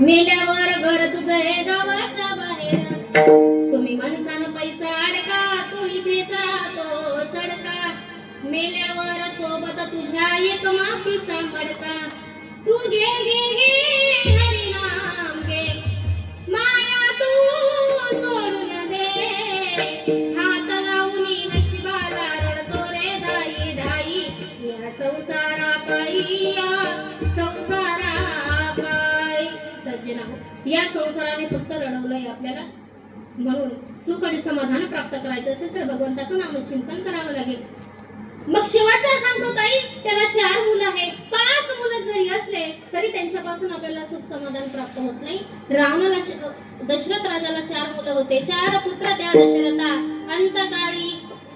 मेल्यावर घर तुझं हे गावाच्या बाहेर. तुम्ही माणसानं पैसा अडका तो इथे जातो सडका. मेल्यावर सोबत तुझ्या एक मातीचा मडका. तू घे घे घे हरिनाम. या संसाराने फक्त रडवलंय आपल्याला. म्हणून सुख आणि समाधान प्राप्त करायचं असेल तर भगवंताचं नामचिंतन करावं लागेल. मग शेवटचा सांगतो ताई त्याला चार मुलं आहे पाच मुलं जरी असले तरी त्यांच्यापासून आपल्याला सुख समाधान प्राप्त होत नाही. रावणाला दशरथ राजाला चार मुलं होते. चार पुत्र त्या दशरथा अंतकाळी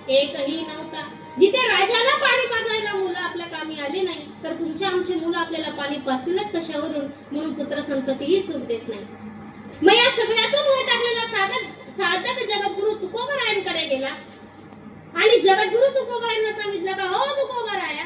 एकही नव्हता. जिथे राजाला पाणी पाजा आपल्या कामी आले नाही तर तुमचे आमचे मुलं आपल्याला पाणी पाचतीलच कशावरून म्हणून पुत्र संततीही सुख देत नाही. मग या सगळ्यातून होत असलेला साधक साधक जगद्गुरु तुकोबरायांकडे गेला. आणि जगद्गुरु तुकोबरायांना सांगितलं का हो तुकोबराया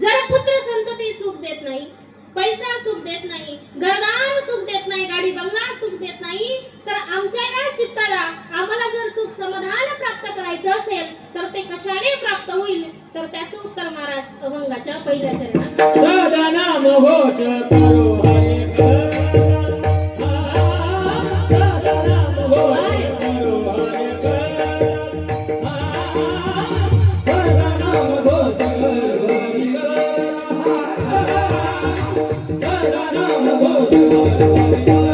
जर पुत्र संतती सुख देत नाही पैसा सुख देत नाही घरदार सुख देत नाही गाडी बंगला सुख देत नाही तर आमच्या या चित्ताला आम्हाला जर सुख समाधान प्राप्त करायचं असेल तर ते कशाने प्राप्त होईल? तर त्याचं उत्तर महाराज अभंगाच्या पहिल्या चरणात. सदा नाम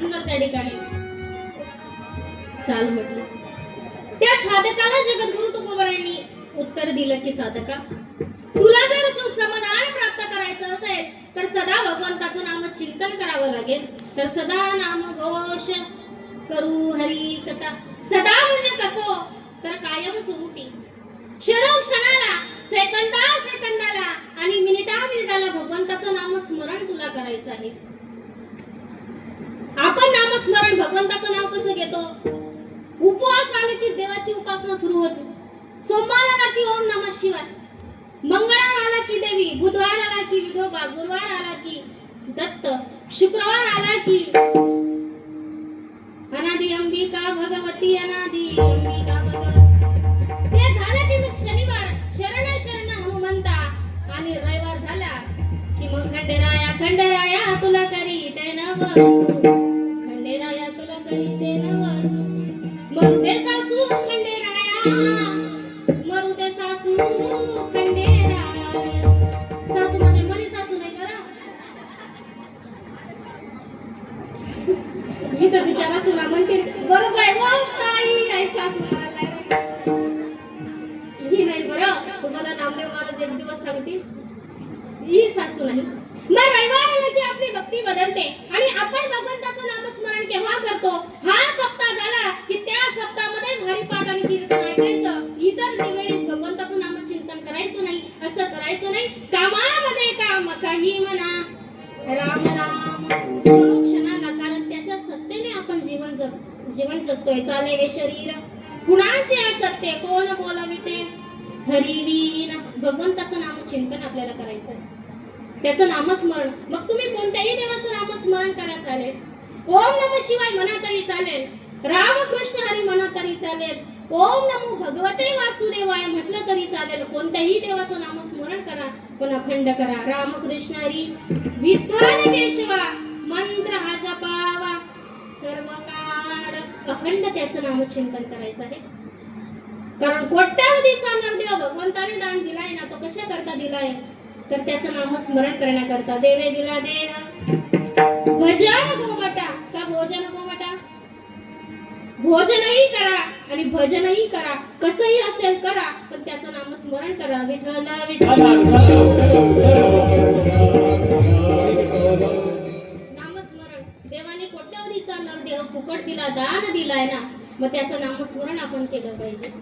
सुंदर त्या ठिकाणी. चाल म्हटलं. त्या साधकाला जगद्गुरु तुकोबरायांनी उत्तर दिलं की साधका तुला जर सुख समाधान प्राप्त करायचं असेल तर सदा भगवंताचं नाम चिंतन करावं लागेल. तर सदा नाम घोष करू हरी कथा. सदा म्हणजे कसो? तर कायम सुरुटी. क्षण क्षणाला सेकंदा सेकंदाला आणि मिनिटा मिनिटाला भगवंताचं नाम स्मरण तुला करायचं आहे. आपण नामस्मरण भगवंताचं नाव कसं घेतो? उपवास आले की देवाची उपासना सुरू होते. सोमवार आला की ओम नमः शिवाय. मंगळवार आला की देवी बुधवार आला की विठोबा गुरुवार आला की दत्त शुक्रवार आला की अनादि अंबिका भगवती अनादि अंबिका भगवती. ते झालं की मग शनिवार. शरण शरण हनुमंता. आणि रविवार झाला की मग खंडराया खंडराया तुला करी ते नवसू शरीर। कुणाचे असत्य कोण बोलविते हरिवीन भगवंताचं नाम चिंतन आपल्याला करायचं आहे. त्याचं नामस्मरण. मग तुम्ही कोणत्याही देवाचं नामस्मरण करा चालेल. ओम नम शिवाय म्हणा तरी चालेल. रामकृष्ण हरी म्हणा तरी चालेल. ओम नमो भगवते वासुदेवाय म्हटलं तरी चालेल. कोणत्याही देवाचं नामस्मरण करा पण अखंड करा. रामकृष्ण हरी. विठ्ठल केशवा मंत्र हा जपावा. सर्व काळ अखंड त्याचं नामचिंतन करायचं आहे कारण कोट्यावधीचा नरदेव भगवंताने दान दिलाय ना तो कशा करता दिलाय तर त्याचं नामस्मरण करण्याकरता देवे दिला देव भजन गोमटा का भोजन गोमटा भोजनही करा आणि भजनही करा कसंही असेल करा पण त्याचं नामस्मरण करा विठ्ठल विठ्ठल आपल्याला दान दिलाय ना मग त्याचं नामस्मरण आपण केलं पाहिजे.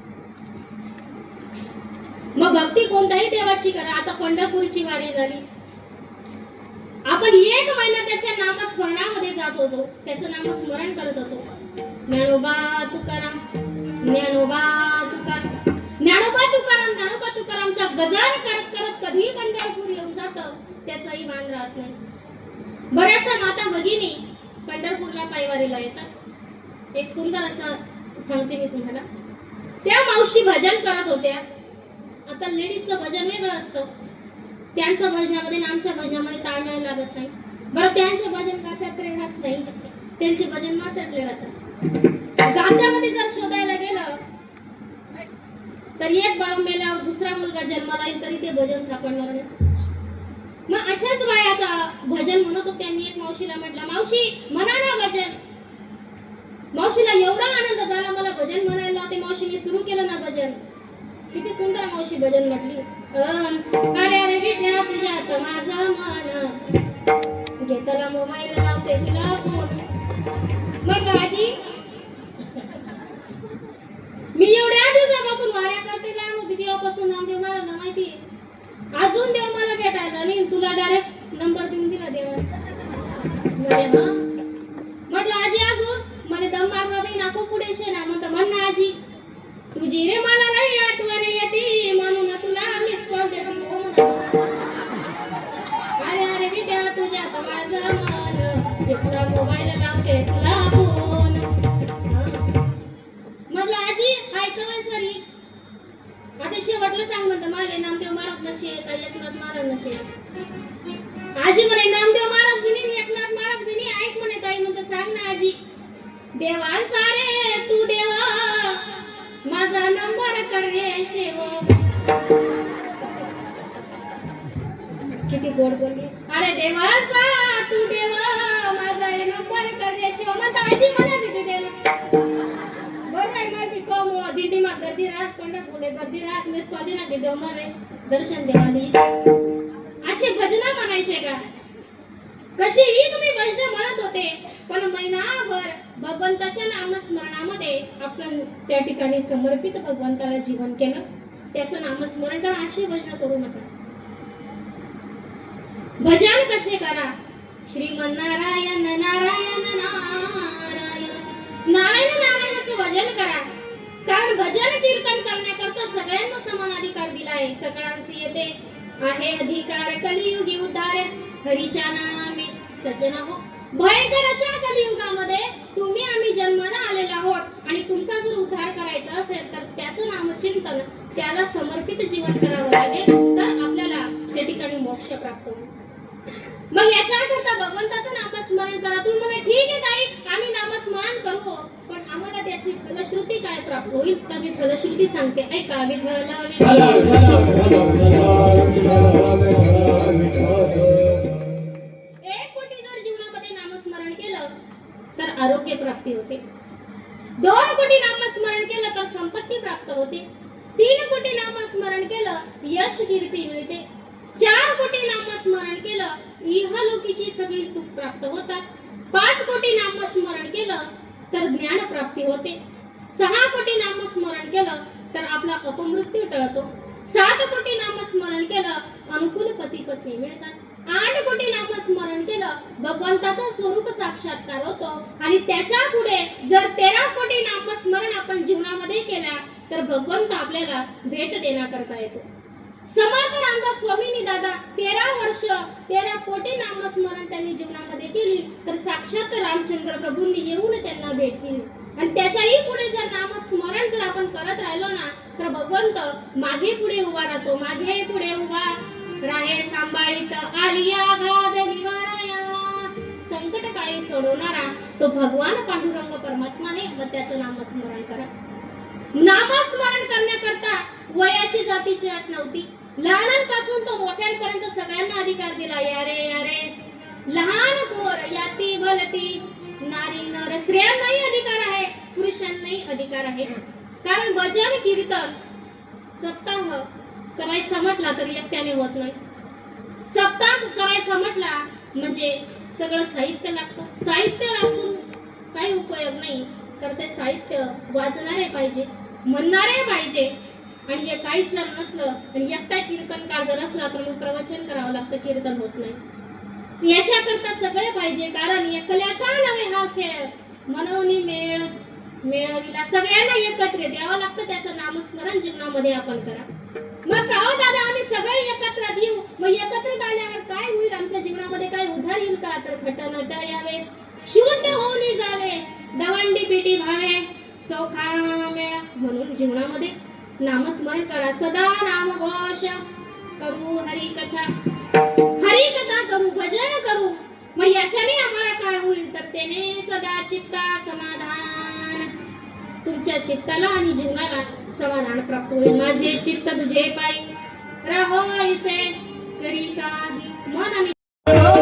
मग भक्ती कोणत्याही देवाची करा. आता पंढरपूरची वारी झाली. आपण एक महिना त्याच्या नामस्मरणामध्ये जात होतो. त्याचं नामस्मरण करत होतो. ज्ञानोबा तुकाराम ज्ञानोबा तुकाराम. ज्ञानोबा तुकाराम ज्ञानोबा तुकारामचा गजर करत करत कधी पंढरपूर येऊन जात? त्याचाही मान राहत नाही. बऱ्याचशा माता भगिनी पंढरपूरला पायवारीला येतात. एक सुंदर असं सांगते मी तुम्हाला. त्या मावशी भजन करत होत्या. आता लेडीजचं भजन वेगळं असतं. त्यांचं भजनामध्ये आणि आमच्या भजनामध्ये ताळमेळ लागत नाही. बरं त्यांचे भजन गात्याकडे राहत नाही. त्यांचे भजन मात्यातले राहतात. गात्यामध्ये जर शोधायला गेलं तर एक बाळ मेल्यावर दुसरा मुलगा जन्माला येईल तरी ते भजन सापडणार नाही. मग अशाच वयाचा भजन म्हणत होत्या मी एक मावशीला म्हटलं मावशी म्हणा ना भजन. मावशीला एवढा आनंद झाला मला भजन म्हणायला ते मावशीने सुरू केलं ना भजन. किती सुंदर मावशी भजन म्हटली. अरे अरे विद्या तुझ्यात माझा मन. घेताला मोबाईल लावते तुला फोन. म्हटलं आजी मी एवढ्या दिवसापासून वाऱ्या करते लहान होती तेव्हापासून नामदेव मला माहिती अजून देव मला भेटायला नाही तुला डायरेक्ट नंबर देऊन दिला देवा म्हटलं आजी आजी तुझी रे मला नाही आठवण येते म्हणून तुला मिस कॉल देतो. हो तुझ्या माझं म्हटलं आजी ऐकवय सरी आता शेवटलं सांग म्हणतं माझे नामदेव महाराज नशे का एकनाथ महाराज नसे आजी म्हणे नामदेव महाराज बिनी आणि एकनाथ महाराज बिनी म्हणे ताई म्हणतं सांग ना आजी देवांचा रे तू देवा माझा नंबर कर रे शेव. किती गोड बोलली. अरे देवाचा तू देवा माझा रे नंबर कर रे शेव. मग आजी म्हणा दिदी देवा. बरं आहे ना ती कम दीदी मा गर्दी राहत पंढरपुरे गर्दी राहत मी कधी ना देवमध्ये दर्शन देवाली असे भजन म्हणायचे का? कशी तुम्ही भजन म्हणत होते पण महिनाभर भगवंताच्या नामस्मरणामध्ये आपण त्या ठिकाणी समर्पित भगवंताला जीवन केलं. त्याचं नामस्मरण करा असे भजन करू नका. भजन कसे करा? श्रीमन नारायण नारायण. नारायण नारायण नारायणाचं भजन करा. कारण भजन कीर्तन करण्याकरता सगळ्यांना समान अधिकार दिला आहे सगळ्यांशी येते. आहे अधिकार कलियुगी उतार हरीच्या नामे सज्जन हो भयंकर अशा कलियुगामध्ये तुम्ही आम्ही जन्माला आलेलो आहोत आणि तुमचा जर उद्धार करायचा असेल तर त्याचं नामचिंतन त्याला समर्पित जीवन करावं लागेल तर आपल्याला त्या ठिकाणी मोक्ष प्राप्त होईल मग याच्या करता भगवंताचं नामस्मरण करा तुम्ही म्हणे ठीक आहे ताई आम्ही नामस्मरण करू पण आम्हाला त्याची फलश्रुती काय प्राप्त होईल तर मी फलश्रुती सांगते ऐका विठ्ठल विठ्ठल. आरोग्य प्राप्ती होते. दोन कोटी नामस्मरण केलं तर संपत्ती प्राप्त होते. तीन कोटी नामस्मरण केलं यश कीर्ती मिळते. चार कोटी नामस्मरण केलं इहलोकीची सगळी सुख प्राप्त होतात. पाच कोटी नामस्मरण केलं तर ज्ञान प्राप्ती होते. सहा कोटी नामस्मरण केलं तर आपला अपमृत्यू टळतो. सात कोटी नामस्मरण केलं अनुकूल पती पत्नी मिळतात. आठ कोटी नामस्मरण केलं. भगवंताचा स्वरूप साक्षात्कार होतो. आणि त्याच्या पुढे जर तेरा कोटी नामस्मरण आपण जीवनामध्ये केला तर भगवंत आपल्याला भेट देण्याकरता येतो. समर्थ रामदास स्वामींनी दादा तेरा वर्ष तेरा कोटी नामस्मरण त्यांनी जीवनामध्ये केली तर साक्षात रामचंद्र प्रभूंनी येऊन त्यांना भेट दिली. आणि त्याच्याही पुढे जर नामस्मरण जर आपण करत राहिलो ना तर भगवंत मागे पुढे उभा राहतो मागे पुढे उभा आलिया घाद निवाराया. संकट काळी सोडवणारा तो भगवान पांडुरंग परमात्मा आहे व त्याचं नामस्मरण करा. नामस्मरण करण्याकरता वयाची जातीची अट नव्हती. लहानांपासून तो मोठ्यांपर्यंत सगळ्यांना अधिकार दिला. यारे यारे लहान थोर याती भलती. नारी नर स्त्रियांनाही अधिकार आहे. पुरुषांनाही अधिकार आहे. कारण भजन कीर्तन सप्ताह करायचा म्हटला तर एकट्याने होत नाही. सप्ताह करायचा म्हटला म्हणजे सगळं साहित्य लागतं. साहित्य असून काही उपयोग नाही. तर ते साहित्य वाचणारे पाहिजे म्हणणारे पाहिजे. आणि हे काहीच जर नसलं आणि एकटा कीर्तनकार जर असला तर मग प्रवचन करावं लागतं कीर्तन होत नाही. याच्याकरता सगळे पाहिजे कारण एकल्याचा नव्हे हा खेळ. मनवणी मेळ मेळविला सगळ्यांना एकत्र द्यावं लागतं त्याचं नामस्मरण जीवनामध्ये आपण करा. मग का हो दादा आम्ही सगळे एकत्र घेऊ मग एकत्रित आल्यावर काय होईल? आमच्या जीवनामध्ये काय उधार येईल का? तर खटनट यावे शुद्ध होऊन जावे. दवंडी पिटी भावे सौखा मेळा म्हणून जीवनामध्ये नामस्मरण करा. सदा नाम घोष. करू हरी कथा हरी कथा करू भजन करू. मग याच्याने आम्हाला काय होईल? तर त्याने सदा चित्ता समाधान. तुमच्या चित्ताला आणि जीवनाला समाधान प्राप्त होईल. माझे चित्त तुझे पायी. राहो इसे. करी काही मन आणि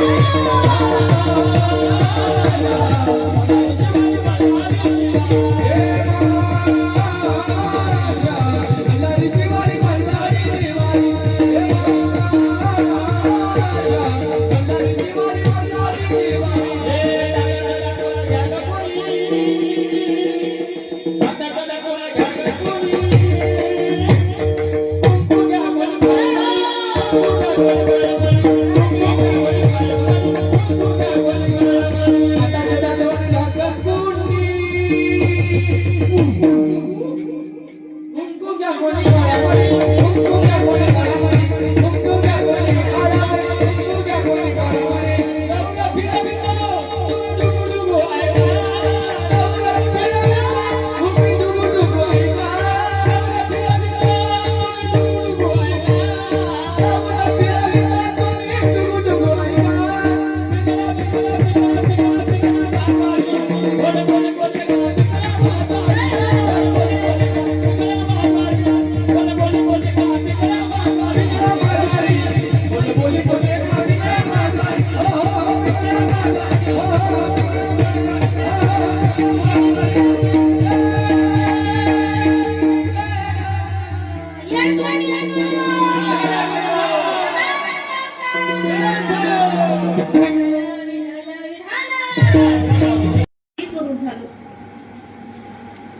「なんだ? I wanna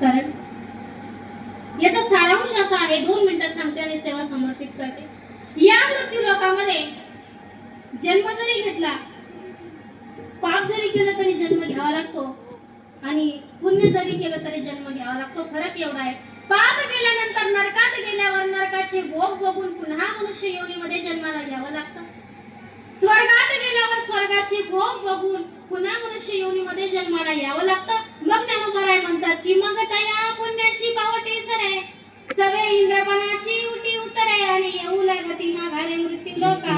कारण याचा सारांश असा आहे दोन मिनिटात सांगते आणि सेवा समर्पित करते. या मृत्यू लोकांमध्ये जन्म जरी घेतला पाप जरी केलं तरी जन्म घ्यावा लागतो. आणि पुण्य जरी केलं तरी जन्म घ्यावा लागतो. खरंच एवढा आहे. पाप केल्यानंतर नरकात गेल्यावर नरकाचे भोग बघून पुन्हा मनुष्य योनीमध्ये जन्माला घ्यावा लागतं गेल्यावर भोग बघून पुन्हा मनुष्य योनीमध्ये जन्माला यावं लागतं. मग ज्ञानोबराय म्हणतात की मग तया पुण्याची पावटे सरे. सवे इंद्रपणाची उटी उतरे आणि येऊ लागती माघारे मृत्यू लोका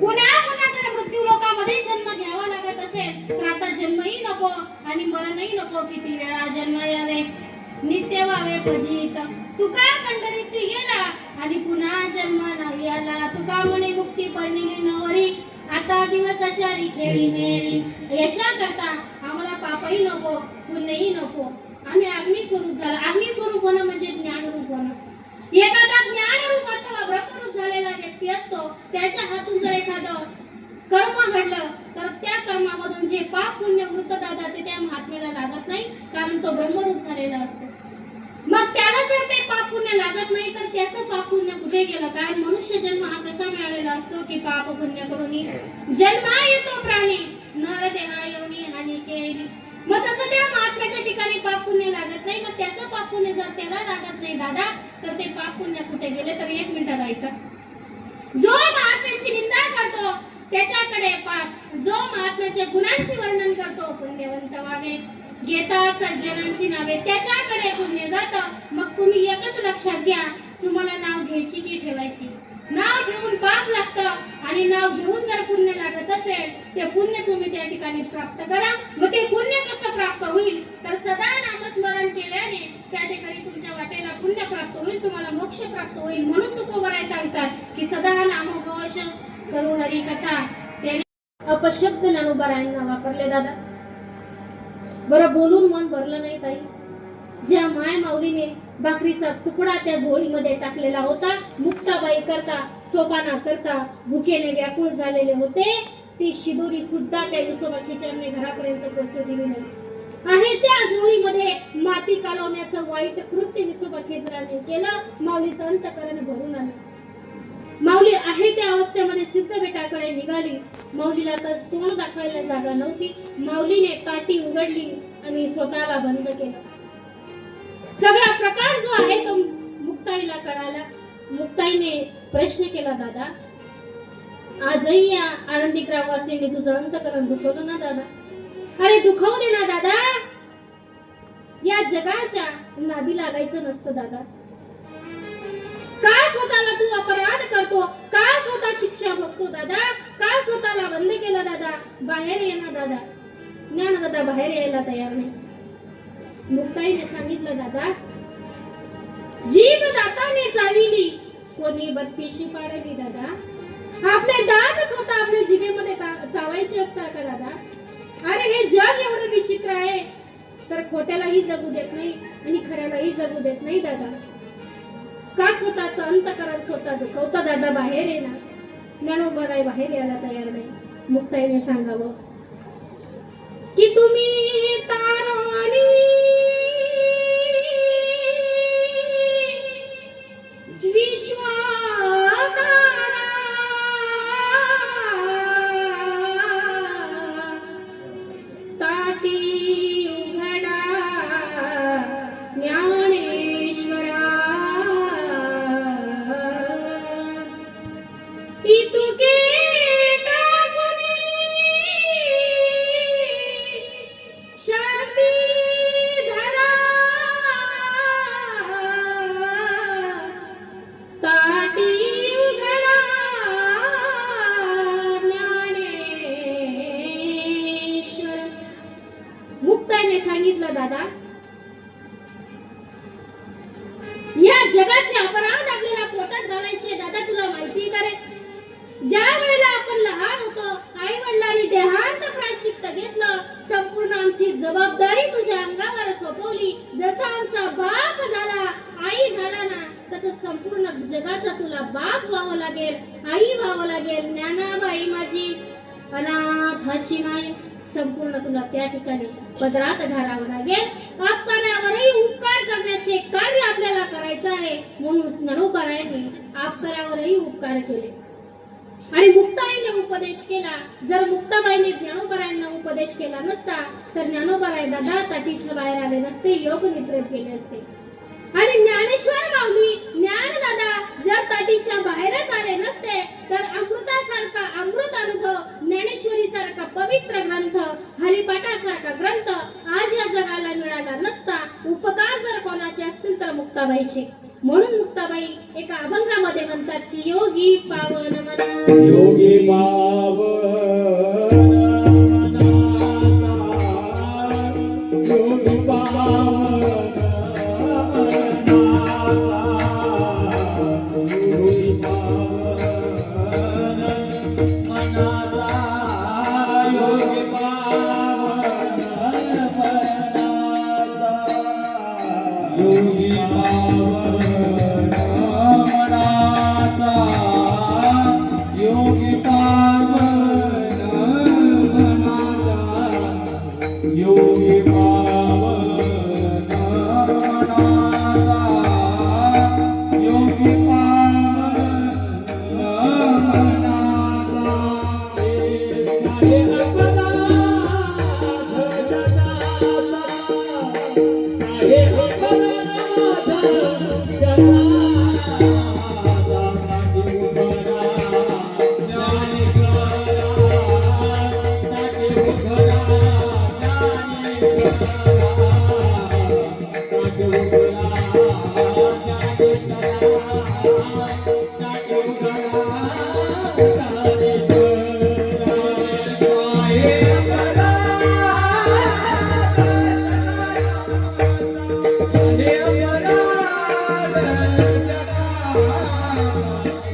पुन्हा पुन्हा जर मृत्यू लोकामध्ये जन्म घ्यावा लागत असेल. तर आता जन्मही नको आणि मरणही नको. किती वेळा जन्म यावे? नित्य व्हावे फजित तुका पंढरीसी गेला आणि पुन्हा जन्म नाही आला तुका म्हणे मुक्ती पडलेली नवरी. आता दिवसाच्या खेळी मेरी. याच्या करता आम्हाला पापही नको पुण्यही नको. आम्ही अग्नी स्वरूप झाला. अग्नी स्वरूप होणं म्हणजे ज्ञान रूप होणं. एखादा ज्ञान रूप अथवा ब्रह्मरूप झालेला व्यक्ती असतो त्याच्या हातून जर एखादं कर्म घडलं तर त्या कर्मामधून जे पाप पुण्य वृत्त दादा ते त्या महात्म्याला लागत नाही कारण तो ब्रह्मरूप झालेला असतो. मग त्याला जर ते पाप पुण्य लागत नाही तर त्याचं पाप पुण्य कुठे गेलं? कारण मनुष्य जन्म हा कसा मिळालेला असतो? की पाप पुण्य करून जन्मा येतो प्राणी. नर देहा योनी आणि केली मग तसं त्या महात्म्याच्या ठिकाणी पाप पुण्य लागत नाही. मग त्याचं पाप पुण्य जर त्याला लागत नाही दादा तर ते पाप पुण्य कुठे गेले? तर एक मिनिटात ऐका जो महात्म्याची निंदा करतो त्याच्याकडे पाप. जो महात्म्याच्या गुणांचे वर्णन करतो पुण्यवंत व्हावे घेता सज्जनांची नावे त्याच्याकडे पुण्य जात. मग तुम्ही एकच लक्षात घ्या तुम्हाला नाव घ्यायची की ठेवायची? नाव घेऊन पाप लागतं आणि नाव घेऊन जर पुण्य लागत असेल ते पुण्य तुम्ही त्या ठिकाणी प्राप्त करा. मग ते पुण्य कसं प्राप्त होईल? तर सदा नामस्मरण केल्याने त्या ठिकाणी तुमच्या वाटेला पुण्य प्राप्त होईल तुम्हाला मोक्ष प्राप्त होईल म्हणून तुकोबराय सांगतात की सदा नामोपवश करू हरी कथा. त्याने अपशब्द ज्ञानोबरायांना वापरले दादा. बरं बोलून मन भरलं नाही ताई. ज्या माय माऊलीने भाकरीचा तुकडा त्या झोळीमध्ये टाकलेला होता मुक्ताबाई करता सोपाना करता भुकेने व्याकुळ झालेले होते ती शिदोरी सुद्धा त्या विसोबा खिचरने घरापर्यंत पोहोचू दिली नाही. आहे त्या झोळीमध्ये माती कालवण्याचं वाईट कृत्य विसोबा खेचराने केलं माऊलीचं अंतकरण भरून आलं. माऊली आहे त्या अवस्थेमध्ये सिद्ध बेटाकडे निघाली. माऊलीला तर तोंड दाखवायला जागा नव्हती. माऊलीने पाठी उघडली आणि स्वतःला बंद केलं. सगळा प्रकार जो आहे तो मुक्ताईला कळाला. मुक्ताईने प्रश्न केला दादा आजही या आनंदी ग्रामवासींनी तुझं अंतकरण दुखवलं ना दादा? अरे दुखवू दे ना दादा. या जगाच्या नादी लागायचं नसतं दादा. का स्वतःला तू अपराध करतो? का स्वतः शिक्षा बघतो दादा का स्वतःला बंद केलं दादा बाहेर ये ना दादा. ज्ञान दादा बाहेर यायला तयार नाही. मुक्ताईने सांगितलं दादा. जीभ दाताने चाविली. कोणी बत्तीशी पाडली दादा? आपले दात स्वतः आपल्या जिभेमध्ये चावायचे असतात का दादा? अरे हे जग एवढं विचित्र आहे. तर खोट्यालाही जगू देत नाही आणि खऱ्यालाही जगू देत नाही दादा. का स्वतःचं अंतकरण स्वतः दुखवता दादा? बाहेर येणार ज्ञानोबराय बाहेर यायला तयार नाही. मुक्ताईने सांगावं. की तुम्ही ता जबाबदारी तुझ्या अंगावर सोपवली. जसा आमचा बाप झाला आई झाला ना तसं संपूर्ण जगाचा तुला बाप व्हावं लागेल आई व्हावं लागेल. ज्ञानाबाई माझी अनाथाची माय संपूर्ण तुला त्या ठिकाणी पदरात घालावं लागेल. आपकारावरही उपकार करण्याचे कार्य आपल्याला करायचं आहे. म्हणून ज्ञानोबारायांनी आपकारावरही उपकार केले. आणि मुक्ताबाईने उपदेश केला. जर मुक्ताबाईने ज्ञानोबरायांना उपदेश केला नसता तर ज्ञानोबराय दादा ताटीच्या बाहेर आले नसते योग निद्रेत गेले असते. आणि ज्ञानेश्वर माऊली ज्ञान दादा जर ताटीच्या बाहेरच आले नसते तर अमृतासारखा अमृत अनुभव ज्ञानेश्वरी सारखा पवित्र ग्रंथ हरिपाठासारखा ग्रंथ आज या जगाला मिळाला नसता. उपकार जर कोणाचे असतील तर मुक्ताबाईचे. म्हणून मुक्ताबाई एका अभंगामध्ये म्हणतात की योगी पावन मना योगी पावन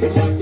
योगी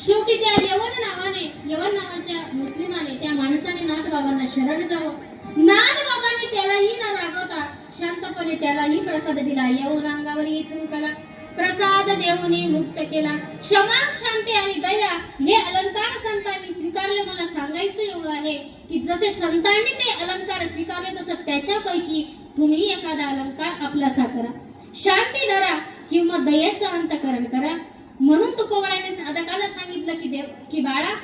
शेवटी त्या यवन नावाने यवन नावाच्या मुस्लिमाने त्या माणसाने नाथ बाबांना शरण जावं. नाथ बाबांनी त्यालाही ना रागवता शांतपणे त्यालाही प्रसाद दिला. यवन अंगावर येथून कला. प्रसाद देऊने मुक्त केला. क्षमा शांती आणि दया हे अलंकार संतांनी स्वीकारले. मला सांगायचं एवढं आहे की जसे संतांनी ते अलंकार स्वीकारले तसं त्याच्यापैकी तुम्ही एखादा अलंकार आपलासा करा. शांती धरा किंवा दयेचं अंतकरण करा. म्हणून तुकोबाराने साधकाला सांगितलं की देव की बाळा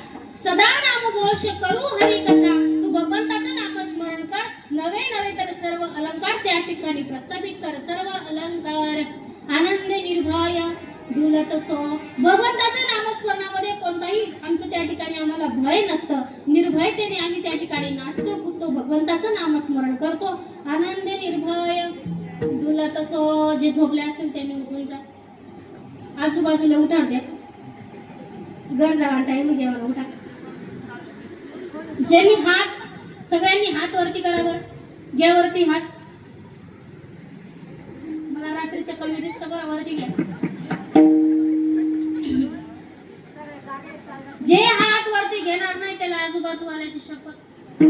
सदा नामघोष करू हरी कथा. तू भगवंताचं नामस्मरण कर. नवे नवे तर सर्व अलंकार त्या ठिकाणी प्रस्थापित कर. सर्व अलंकार आनंद निर्भय दुलत सो. भगवंताच्या नामस्मरणामध्ये कोणताही आमचं त्या ठिकाणी आम्हाला भय नसतं. निर्भयतेने आम्ही त्या ठिकाणी नाचतो कुदतो भगवंताचं नामस्मरण करतो. आनंद निर्भय दुलत सो. जे झोपले असेल त्यांनी आजूबाजूला उठा द्या गरजा टाईम टाइम जेवण उठा ज्यांनी हात सगळ्यांनी हात वरती करा बर. घ्या वरती हात. मला रात्रीचं कमी दिसतं बरं वरती घ्या. जे हात वरती घेणार नाही त्याला आजूबाजूवाल्याची शपथ.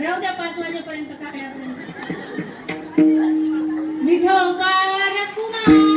राहू द्या पाच वाजेपर्यंत काकड्यापर्यंत Bình thường.